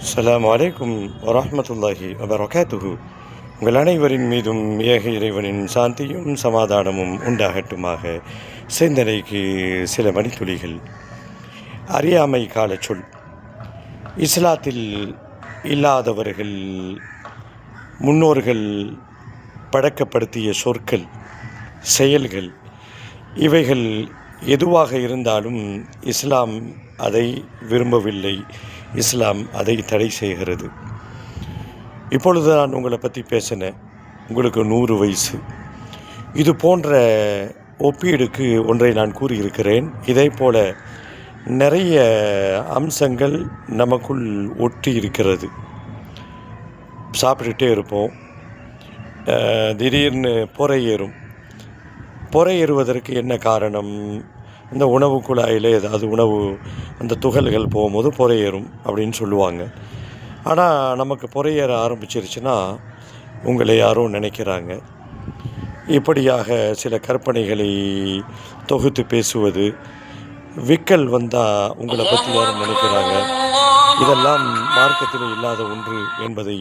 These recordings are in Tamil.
அஸ்லாம் வலைக்கும் வரமத்துல்லாஹி வபரகாத்துஹு உங்கள் அனைவரின் மீதும் ஏக இறைவனின் சாந்தியும் சமாதானமும் உண்டாகட்டுமாக. சிந்தனைக்கு சில மணித்துளிகள். அறியாமை காலச் சொல் இஸ்லாத்தில் இல்லாதவர்கள் முன்னோர்கள் பழக்கப்படுத்திய சொற்கள் செயல்கள் இவைகள் எதுவாக இருந்தாலும் இஸ்லாம் அதை விரும்பவில்லை. இஸ்லாம் அதை தடை செய்கிறது. இப்பொழுது நான் உங்களை பற்றி பேசினேன். உங்களுக்கு நூறு வயசு. இது போன்ற ஒப்பீடுக்கு ஒன்றை நான் கூறியிருக்கிறேன். இதே போல நிறைய அம்சங்கள் நமக்குள் ஒட்டி இருக்கிறது. சாப்பிட்டுட்டே இருப்போம். திடீர்னு பொறை ஏறும். புறையேறுவதற்கு என்ன காரணம்? இந்த உணவு குழாயில் ஏதாவது உணவு அந்த துகள்கள் போகும்போது புறையேறும் அப்படின்னு சொல்லுவாங்க. ஆனால் நமக்கு பொறையேற ஆரம்பிச்சிருச்சுன்னா உங்களை யாரோ நினைக்கிறாங்க. இப்படியாக சில கற்பனைகளை தொகுத்து பேசுவது விக்கல் வந்தால் உங்களை பற்றி யாரும் நினைக்கிறாங்க? இதெல்லாம் மார்க்கத்தில் இல்லாத ஒன்று என்பதை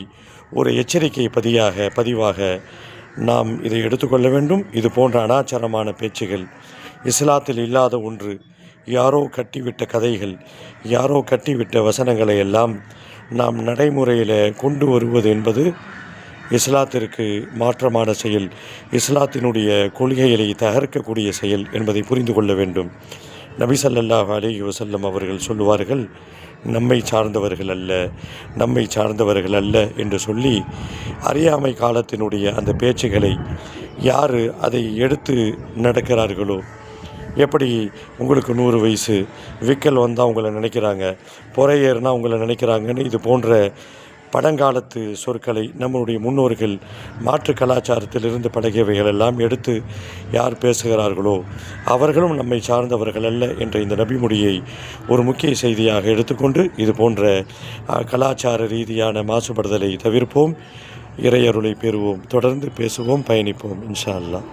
ஒரு எச்சரிக்கை பதியாக பதிவாக நாம் இதை எடுத்துக்கொள்ள வேண்டும். இது போன்ற அனாச்சாரமான பேச்சுகள் இஸ்லாத்தில் இல்லாத ஒன்று. யாரோ கட்டிவிட்ட கதைகள் யாரோ கட்டிவிட்ட வசனங்களை எல்லாம் நாம் நடைமுறையில் கொண்டு வருவது என்பது இஸ்லாத்திற்கு மாற்றமான செயல். இஸ்லாத்தினுடைய கொள்கைகளை தகர்க்கக்கூடிய செயல் என்பதை புரிந்து கொள்ள வேண்டும். நபிசல்லாஹ் அலி வசல்லம் அவர்கள் சொல்லுவார்கள் நம்மை சார்ந்தவர்கள் அல்ல நம்மை சார்ந்தவர்கள் அல்ல என்று சொல்லி அறியாமை காலத்தினுடைய அந்த பேச்சுகளை யார் அதை எடுத்து நடக்கிறார்களோ? எப்படி உங்களுக்கு நூறு வயசு விக்கல் வந்தால் உங்களை நினைக்கிறாங்க பொறையேறுனா உங்களை நினைக்கிறாங்கன்னு இது போன்ற பழங்காலத்து சொற்களை நம்முடைய முன்னோர்கள் மாற்று கலாச்சாரத்திலிருந்து பழகியவைகள் எல்லாம் எடுத்து யார் பேசுகிறார்களோ அவர்களும் நம்மை சார்ந்தவர்கள் அல்ல என்ற இந்த நபிமொழியை ஒரு முக்கிய செய்தியாக எடுத்துக்கொண்டு இது போன்ற கலாச்சார ரீதியான மாசுபடுதலை தவிர்ப்போம் இறையருளை பெறுவோம் தொடர்ந்து பேசுவோம் பயணிப்போம் இன்ஷா அல்லாஹ்.